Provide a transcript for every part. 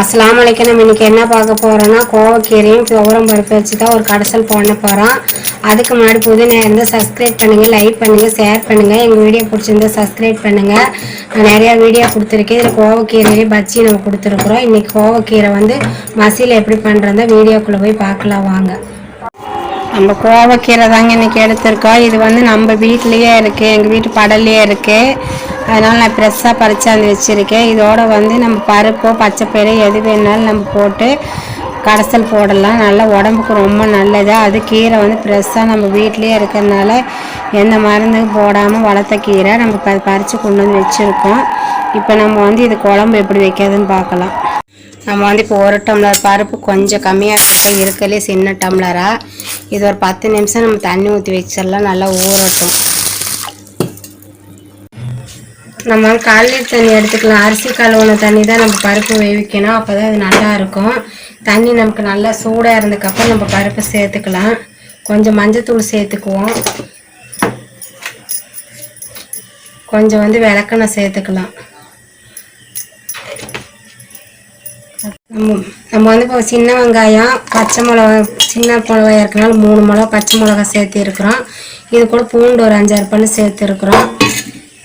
அஸ்லாம் வலைக்கு நம்ம இன்னைக்கு என்ன பார்க்க போகிறோன்னா கோவக்கீரையும் துவரம் பருப்பு வச்சு தான் ஒரு கடைசல் போட போகிறோம் அதுக்கு முன்னாடி புது நேரம் சப்ஸ்கிரைப் பண்ணுங்கள் லைக் பண்ணுங்கள் ஷேர் பண்ணுங்கள் எங்கள் வீடியோ பிடிச்சிருந்தா சப்ஸ்கிரைப் பண்ணுங்கள் நான் நிறையா வீடியோ கொடுத்துருக்கேன். இதில் கோவக்கீரையிலே பஜ்ஜி நம்ம கொடுத்துருக்குறோம். இன்றைக்கி கோவக்கீரை வந்து மசியில் எப்படி பண்ணுறதா வீடியோக்குள்ளே போய் பார்க்கலாம் வாங்க. நம்ம கோவக்கீரை தாங்க இன்றைக்கி எடுத்திருக்கோம். இது வந்து நம்ம வீட்லேயே இருக்குது எங்கள் வீட்டு படல்லையே இருக்குது அதனால் நான் ஃப்ரெஷ்ஷாக பறிச்சாந்து வச்சுருக்கேன். இதோட வந்து நம்ம பருப்போ பச்சைப்பயிறு எது வேணாலும் நம்ம போட்டு கடைசல் போடலாம். நல்லா உடம்புக்கு ரொம்ப நல்லது. அது கீரை வந்து ஃப்ரெஷ்ஷாக நம்ம வீட்லேயே இருக்கிறதுனால எந்த மருந்தும் போடாமல் வளர்த்த கீரை நம்ம ப பறித்து கொண்டு வந்து வச்சுருக்கோம். இப்போ நம்ம வந்து இது குழம்பு எப்படி வைக்கிறதுன்னு பார்க்கலாம். நம்ம வந்து இப்போ ஒரு டம்ளர் பருப்பு கொஞ்சம் கம்மியாக இருக்கும் இருக்கலே சின்ன டம்ளராக இது ஒரு பத்து நிமிஷம் நம்ம தண்ணி ஊற்றி வச்சிடலாம். நல்லா ஊறட்டும். நம்ம காலையில் தண்ணி எடுத்துக்கலாம். அரிசி கழுவுன தண்ணி தான் நம்ம பருப்பு வேவிக்கணும். அப்போ தான் அது நல்லா இருக்கும். தண்ணி நமக்கு நல்லா சூடாக இருந்ததுக்கப்புறம் நம்ம பருப்பு சேர்த்துக்கலாம். கொஞ்சம் மஞ்சத்தூள் சேர்த்துக்குவோம். கொஞ்சம் வந்து விளக்கெண்ணெய் சேர்த்துக்கலாம். நம்ம நம்ம வந்து இப்போ சின்ன வெங்காயம் பச்சை மிளகா சின்ன மிளகா இருக்கனால மூணு மிளகா பச்சை மிளகா சேர்த்திருக்கிறோம். இது கூட பூண்டு ஒரு அஞ்சாறு பண்ணு சேர்த்துருக்குறோம்.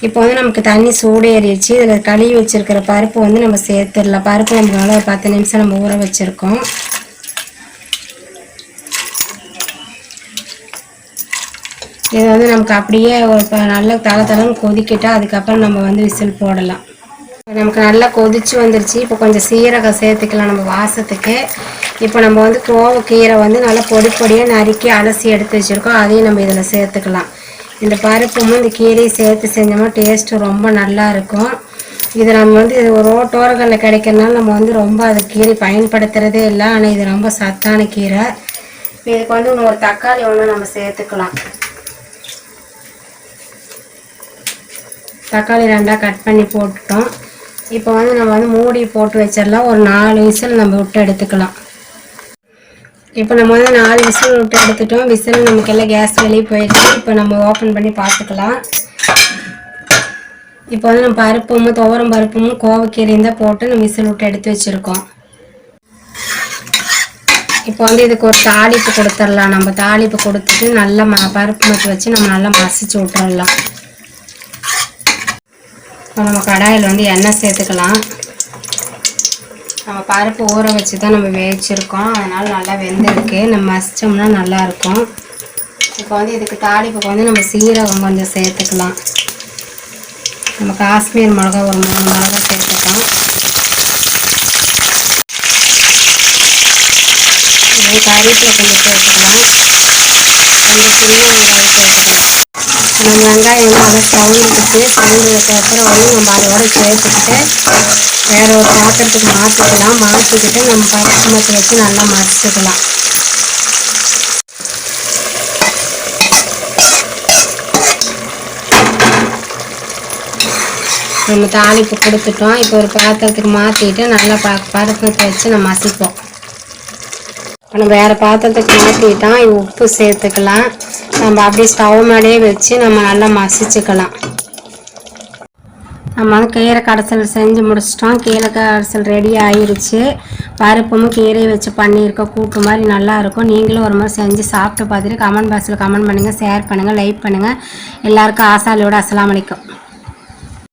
இப்போ வந்து நமக்கு தண்ணி சூடு ஏறிடுச்சு. இதில் கழுவி வச்சுருக்கிற பருப்பு வந்து நம்ம சேர்த்துடலாம். பருப்பு நம்மளால ஒரு பத்து நிமிஷம் நம்ம ஊற வச்சுருக்கோம். இது வந்து நமக்கு அப்படியே ஒரு நல்ல தலை கொதிக்கிட்டால் கொதிக்கிட்டா அதுக்கப்புறம் நம்ம வந்து விசில் போடலாம். நமக்கு நல்லா கொதிச்சு வந்துருச்சு. இப்போ கொஞ்சம் சீரகம் சேர்த்துக்கலாம் நம்ம வாசத்துக்கு. இப்போ நம்ம வந்து கோவக்கீரை வந்து நல்லா பொடி பொடியாக நறுக்கி அலசி எடுத்து வச்சுருக்கோம். அதையும் நம்ம இதில் சேர்த்துக்கலாம். இந்த பருப்பும் இந்த கீரையும் சேர்த்து செஞ்சோம்னா டேஸ்ட்டு ரொம்ப நல்லா இருக்கும் இது நம்ம வந்து இது ஒரு ரோட்டோரங்களில் கிடைக்கிறனால நம்ம வந்து ரொம்ப அது கீரை பயன்படுத்துகிறதே இல்லை. ஆனால் இது ரொம்ப சத்தான கீரை. இதுக்கு வந்து ஒரு தக்காளி ஒன்று நம்ம சேர்த்துக்கலாம். தக்காளி ரெண்டாக கட் பண்ணி போட்டுட்டோம். இப்போ வந்து நம்ம வந்து மூடி போட்டு வச்சிடலாம். ஒரு நாலு விசில் நம்ம விட்டு எடுத்துக்கலாம். இப்போ நம்ம வந்து நாலு விசில் விட்டு எடுத்துட்டோம். விசில் நமக்கு எல்லாம் கேஸ் வெளியே போயிடுச்சு. இப்போ நம்ம ஓப்பன் பண்ணி பார்த்துக்கலாம். இப்போ வந்து நம்ம பருப்பும் துவரம் பருப்பும் கோவக்கீரையும் தான் போட்டு நம்ம விசில் விட்டு எடுத்து வச்சுருக்கோம். இப்போ வந்து இதுக்கு ஒரு தாளிப்பு கொடுத்துடலாம். நம்ம தாளிப்பு கொடுத்துட்டு நல்லா ம பருப்பு மட்டும் வச்சு நம்ம நல்லா மசிச்சு விட்டுறலாம். இப்போ நம்ம கடாயில் வந்து எண்ணெய் சேர்த்துக்கலாம். நம்ம பருப்பு ஊற வச்சு தான் நம்ம வேவிச்சிருக்கோம். அதனால் நல்லா வெந்திருக்கு. நம்ம மசிச்சோம்னா நல்லா இருக்கும் இப்போ வந்து இதுக்கு தாளிப்புக்கு வந்து நம்ம சீரகம் கொஞ்சம் சேர்த்துக்கலாம். நம்ம காஷ்மீர் மிளகா ஒரு மூணு மிளகா சேர்த்துக்கலாம். இது கொஞ்சம் சேர்த்துக்கலாம். கொஞ்சம் சின்ன வெங்காயம் சேர்த்துக்கலாம். நம்ம வெங்காயம் வந்து நல்லா சவுண்டுட்டு சவுண்டதுக்கப்புறம் வந்து நம்ம அதோட சேர்த்துக்கிட்டு வேற ஒரு பாத்திரத்துக்கு மாற்றிக்கலாம் மாற்றிக்கிட்டு நம்ம பருப்பு மத்து வச்சு நல்லா மறைச்சிக்கலாம் நம்ம தாளிப்பு கொடுத்துட்டோம். இப்போ ஒரு பாத்திரத்துக்கு மாற்றிட்டு நல்லா பா பருப்பு வச்சு நம்ம மசிப்போம். இப்போ நம்ம வேறு பாத்திரத்துக்கு மாற்றிட்டோம் உப்பு சேர்த்துக்கலாம். நம்ம அப்படியே ஸ்டவ் மேலேயே வச்சு நம்ம நல்லா மசிச்சுக்கலாம். நம்ம வந்து கீரை கடைசல் செஞ்சு முடிச்சிட்டோம். கீரை கடைசல் ரெடி ஆயிடுச்சு பருப்பும் கீரையை வச்சு பண்ணியிருக்கோம். கூட்டு மாதிரி நல்லாயிருக்கும் நீங்களும் ஒரு மாதிரி செஞ்சு சாப்பிட்டு பார்த்துட்டு கமெண்ட் பாக்ஸில் கமெண்ட் பண்ணுங்கள் ஷேர் பண்ணுங்கள் லைக் பண்ணுங்கள் எல்லாருக்கும் ஆசாலியோட அஸ்லாம் வலைக்கும்